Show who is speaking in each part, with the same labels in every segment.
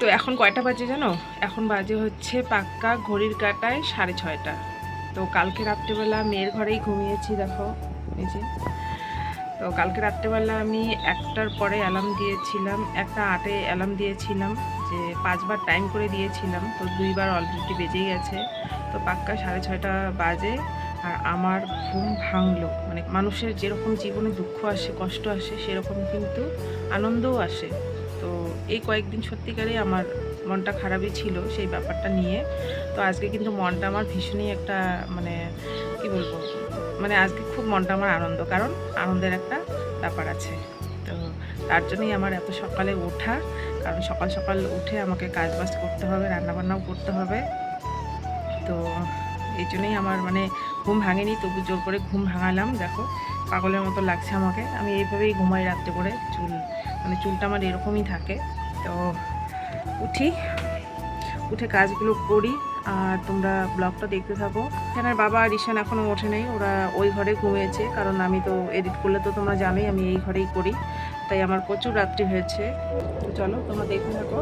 Speaker 1: তো এখন কয়টা বাজে জানো? এখন বাজে হচ্ছে পাক্কা ঘড়ির কাটায় সাড়ে ছয়টা। তো কালকে রাত্রেবেলা মেয়ের ঘরেই ঘুমিয়েছি, দেখো, এই যে। তো কালকে রাত্রেবেলা আমি একটার পরে অ্যালার্ম দিয়েছিলাম, একটা আটে অ্যালার্ম দিয়েছিলাম যে পাঁচবার টাইম করে দিয়েছিলাম, তো দুইবার অলরেডি বেজেই গেছে। তো পাক্কা সাড়ে ছয়টা বাজে আর আমার ঘুম ভাঙলো। মানে মানুষের যেরকম জীবনে দুঃখ আসে, কষ্ট আসে, সেরকম কিন্তু আনন্দও আসে। তো এই কয়েকদিন সত্যিকারেই আমার মনটা খারাপই ছিল সেই ব্যাপারটা নিয়ে। তো আজকে কিন্তু মনটা আমার ভীষণই একটা মানে কি বলব মানে আজকে খুব মনটা আমার আনন্দ, কারণ আনন্দের একটা ব্যাপার আছে। তো তার জন্যই আমার এত সকালে ওঠা, কারণ সকাল সকাল উঠে আমাকে কাজ বাজ করতে হবে, রান্নাবান্নাও করতে হবে। তো এই জন্যই আমার মানে ঘুম ভাঙেনি, তবু জোর করে ঘুম ভাঙালাম, দেখো। পাগলের মতো লাগছে আমাকে। আমি এইভাবেই ঘুমাই রাত্রে করে, চুল মানে চুলটা আমার এরকমই থাকে। তো উঠি, উঠে কাজগুলো করি, আর তোমরা ব্লগটা দেখতে থাকো। এখানে বাবা আর ঈশান এখনও ওঠে নেই, ওরা ওই ঘরে ঘুমিয়েছে, কারণ আমি তো এডিট করলে তো তোমরা জানোই, আমি এই ঘরেই করি। তাই আমার প্রচুর রাত্রি হয়েছে। তো চলো, তোমরা দেখতে থাকো।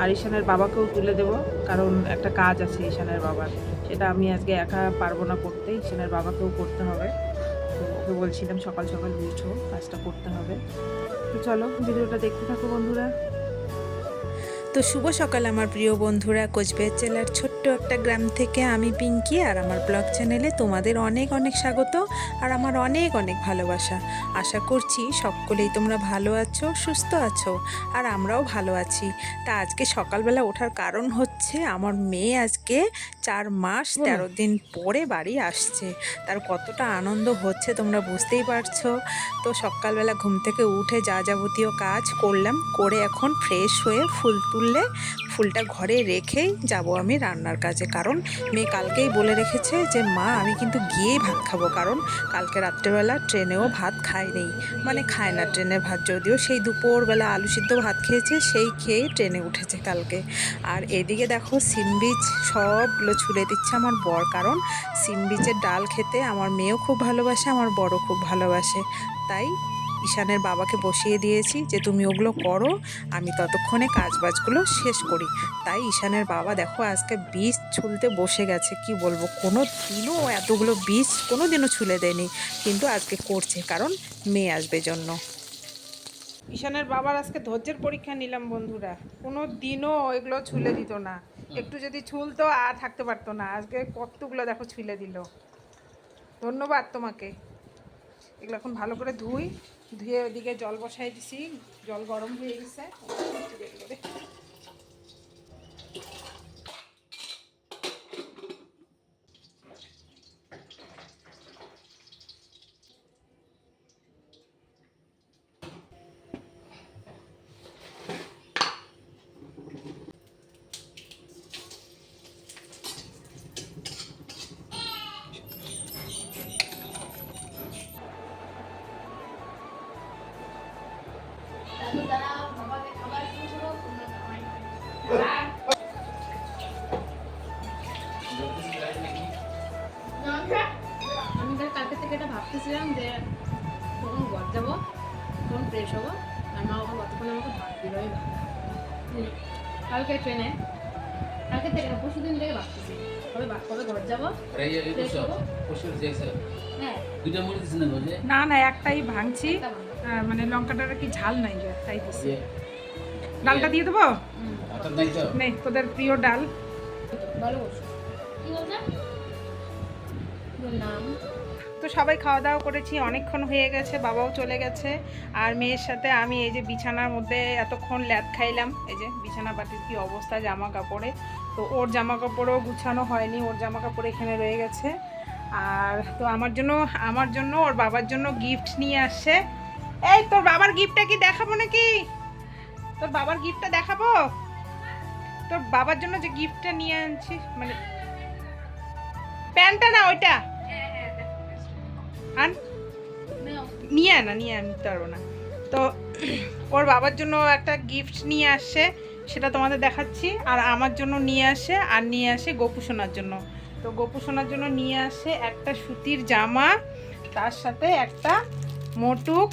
Speaker 1: আর ঈশানের বাবাকেও তুলে দেবো, কারণ একটা কাজ আছে ঈশানের বাবার। সেটা আমি আজকে একা পারব না করতে ইশানের বাবাকেও করতে হবে। তো ওকে বলছিলাম সকাল সকাল উঠো, কাজটা করতে হবে। তো চলো, ভিডিওটা দেখতে থাকো বন্ধুরা।
Speaker 2: তো শুভ সকাল আমার প্রিয় বন্ধুরা। কোচবিহার জেলার ছোট্ট একটা গ্রাম থেকে আমি পিঙ্কি আর আমার ব্লগ চ্যানেলে তোমাদের অনেক অনেক স্বাগত আর আমার অনেক অনেক ভালোবাসা। আশা করছি সকলেই তোমরা ভালো আছো সুস্থ আছো আর আমরাও ভালো আছি। তা আজকে সকালবেলা ওঠার কারণ হচ্ছে আমার মেয়ে আজকে চার মাস তেরো দিন পরে বাড়ি আসছে। তার কতটা আনন্দ হচ্ছে তোমরা বুঝতেই পারছ। তো সকালবেলা ঘুম থেকে উঠে যা যাবতীয় কাজ করলাম করে এখন ফ্রেশ হয়ে ফুল তুললে ফুলটা ঘরে রেখেই যাব আমি রান্নার কাজে। কারণ মেয়ে কালকেই বলে রেখেছে যে, মা, আমি কিন্তু গিয়েই ভাত খাব। কারণ কালকে রাত্রেবেলা ট্রেনেও ভাত খায়নি। মানে খায় না ট্রেনের ভাত, যদিও সেই দুপুরবেলা আলু সিদ্ধ ভাত খেয়েছে, সেই খেয়েই ট্রেনে উঠেছে কালকে। আর এদিকে দেখো সিম বীজ সবগুলো ছুলে দিচ্ছে আমার বর। কারণ সিম বীজের ডাল খেতে আমার মেয়েও খুব ভালোবাসে, আমার বড় খুব ভালোবাসে। তাই ঈশানের বাবাকে বসিয়ে দিয়েছি যে তুমি ওগুলো করো, আমি ততক্ষণে কাজবাজগুলো শেষ করি। তাই ঈশানের বাবা দেখো আজকে বীজ ছুলতে বসে গেছে, কি বলব? কোনো দিনও এতগুলো বীজ কোনো দিনও ছুলে দেয়নি, কিন্তু আজকে করছে, কারণ মেয়ে আসবে জন্য।
Speaker 1: ঈশানের বাবার আজকে ধৈর্যের পরীক্ষা নিলাম বন্ধুরা কোনো দিনও এগুলো ছুলে দিত না। একটু যদি ছুলতো আর থাকতে পারতো না, আজকে কতগুলো দেখো ছুলে দিল। ধন্যবাদ তোমাকে। এগুলো এখন ভালো করে ধুই। ধুয়ে ওদিকে জল বসাই দিছি জল গরম হয়ে গেছে।
Speaker 3: ভাবতেছিলাম যে কখন ঘর যাব কখন ফ্রেশ হব আর মা বাবা কতক্ষণ আমাকে ভাত দিল এই হুম। কালকে ট্রেনে কালকে থেকে না পরশু দিন থেকে ভাবতেছি। কবে কবে ঘর যাব হ্যাঁ।
Speaker 4: দিচ্ছে না
Speaker 1: না না একটাই ভাঙছি। মানে লঙ্কাটার কি ঝাল নাই তাই দিছি। ডালটা দিয়ে দেবো?
Speaker 4: নাই
Speaker 1: তোদের প্রিয় ডাল।
Speaker 3: ভালো কি বলছে? বললাম
Speaker 1: তো সবাই খাওয়া দাওয়া করেছি, অনেকক্ষণ হয়ে গেছে, বাবাও চলে গেছে, আর মেয়ের সাথে আমি এই যে বিছানার মধ্যে এতক্ষণ ল্যাদ খাইলাম, এই যে বিছানা পাটির কি অবস্থা জামা কাপড়ে তো ওর জামা কাপড়ও গুছানো হয়নি, ওর জামা কাপড় এখানে রয়ে গেছে, আর তো আমার জন্য আমার জন্য, ওর বাবার জন্য গিফট নিয়ে আসছে। এই, তোর বাবার গিফটটা কি দেখাবো নাকি? তোর বাবার গিফটটা দেখাবো? তোর বাবার জন্য যে গিফটটা নিয়ে আনছি মানে প্যান্টটা না ওইটা? আন নিয়ে আনা নিয়ে আনতে পারব না। তো ওর বাবার জন্য একটা গিফট নিয়ে আসছে সেটা তোমাদের দেখাচ্ছি। আর আমার জন্য নিয়ে আসে, আর নিয়ে আসে গোপু সোনার জন্য। তো গোপু সোনার জন্য নিয়ে আসে একটা সুতির জামা, তার সাথে একটা মোটুক।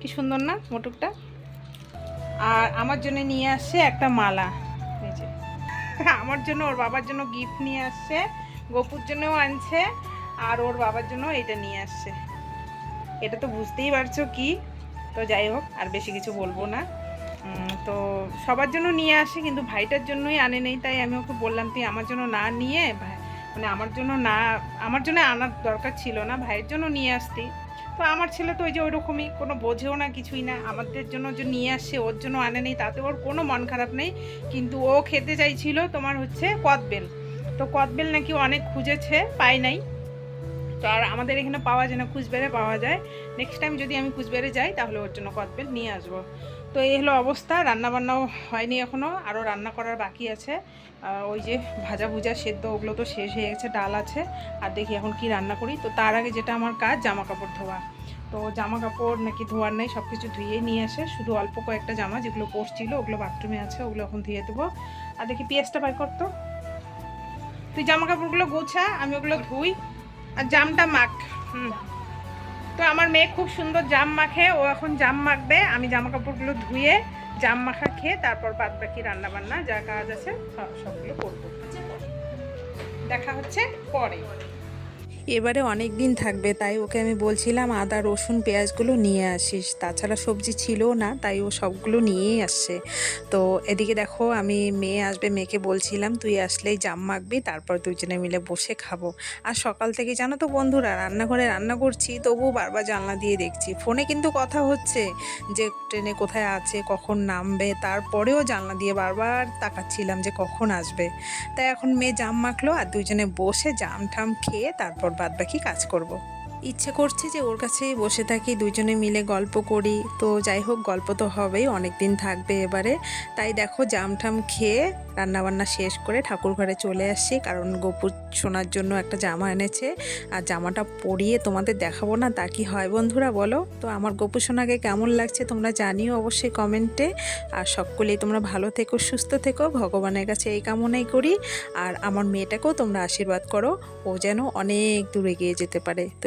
Speaker 1: কি সুন্দর না মোটুকটা?
Speaker 2: আর আমার জন্য নিয়ে আসছে একটা মালা। আমার জন্য ওর বাবার জন্য গিফট নিয়ে আসছে গোপুর জন্যও আনছে। আর ওর বাবার জন্য এটা নিয়ে আসছে। এটা তো বুঝতেই পারছ কি? তো যাই হোক, আর বেশি কিছু বলব না। তো সবার জন্য নিয়ে আসে, কিন্তু ভাইটার জন্যই আনে নেই, তাই আমি ওকে বললাম, তুই আমার জন্য না নিয়ে মানে আমার জন্য না, আমার জন্য আনার দরকার ছিল না, ভাইয়ের জন্য নিয়ে আসতি। তো আমার ছেলে তো ওই যে ওইরকমই, কোনো বোঝেও না কিছুই না। আমাদের জন্য যে নিয়ে আসছে ওর জন্য আনে নেই, তাতে ওর কোনো মন খারাপ নেই। কিন্তু ও খেতে চাইছিল তোমার হচ্ছে কদবেল। তো কদবেল নাকি অনেক খুঁজেছে, পায় নাই। তো আর আমাদের এখানে পাওয়া যায় না, কুচবিহারে পাওয়া যায়। নেক্সট টাইম যদি আমি কুচবিহারে যাই, তাহলে ওর জন্য কদবেল নিয়ে আসব। তো এই হলো অবস্থা, রান্নাবান্নাও হয়নি এখনও আরও রান্না করার বাকি আছে। ওই যে ভাজা ভুজা সেদ্ধ, ওগুলো তো শেষ হয়ে গেছে, ডাল আছে। আর দেখি এখন কি রান্না করি। তো তার আগে যেটা আমার কাজ জামা কাপড় ধোয়া। তো জামা কাপড় নাকি ধোয়ার নেই সব কিছু ধুয়ে নিয়ে আসে। শুধু অল্প কয়েকটা জামা, যেগুলো পরছিল, ওগুলো বাথরুমে আছে, ওগুলো এখন ধুয়ে দেবো। আর দেখি পেঁয়াজটা বাই করতো তুই জামা কাপড়গুলো গোছা, আমি ওগুলো ধুই। আর জামটা মাখ, হুম। তো আমার মেয়ে খুব সুন্দর জাম মাখে, ও এখন জাম মাখবে। আমি জামা কাপড়গুলো ধুয়ে জাম মাখা খেয়ে তারপর বাদ বাকি রান্না বান্না যা কাজ আছে, সব- সবগুলো করব। দেখা হচ্ছে পরে।
Speaker 1: এবারে অনেক দিন থাকবে, তাই ওকে আমি বলছিলাম আদা, রসুন, পেঁয়াজগুলো নিয়ে আসিস। তাছাড়া সবজি ছিল না, তাই ও সবগুলো নিয়েই আসছে। তো এদিকে দেখো, আমি মেয়ে আসবে, মেয়েকে বলছিলাম, তুই আসলেই জাম মাখবি, তারপর দুজনে মিলে বসে খাব। আর সকাল থেকে জানো তো বন্ধুরা, রান্নাঘরে রান্না করছি, তবুও বারবার জানলা দিয়ে দেখছি। ফোনে কিন্তু কথা হচ্ছে যে ট্রেনে কোথায় আছে, কখন নামবে, তারপরেও জানলা দিয়ে বারবার তাকাচ্ছিলাম যে কখন আসবে। তাই এখন মেয়ে জাম মাখলো, আর দুজনে বসে জাম ঠাম খেয়ে তারপর বাদ বাকি কাজ করব। ইচ্ছে করছে যে ওর কাছেই বসে থাকি দুজনে মিলে গল্প করি। তো যাই হোক, গল্প তো হবেই অনেক দিন থাকবে এবারে। তাই দেখো জাম ঠাম খেয়ে রান্নাবান্না শেষ করে ঠাকুর ঘরে চলে আসছি, কারণ গোপুর শোনার জন্য একটা জামা এনেছে। আর জামাটা পরিয়ে তোমাদের দেখাবো না, তা কি হয় বন্ধুরা বলো? তো আমার গোপু সোনাকে কেমন লাগছে তোমরা জানিও অবশ্যই কমেন্টে। আর সকলেই তোমরা ভালো থেকো, সুস্থ থেকো, ভগবানের কাছে এই কামনাই করি। আর আমার মেয়েটাকেও তোমরা আশীর্বাদ করো, ও যেন অনেক দূরে গিয়ে যেতে পারে। তো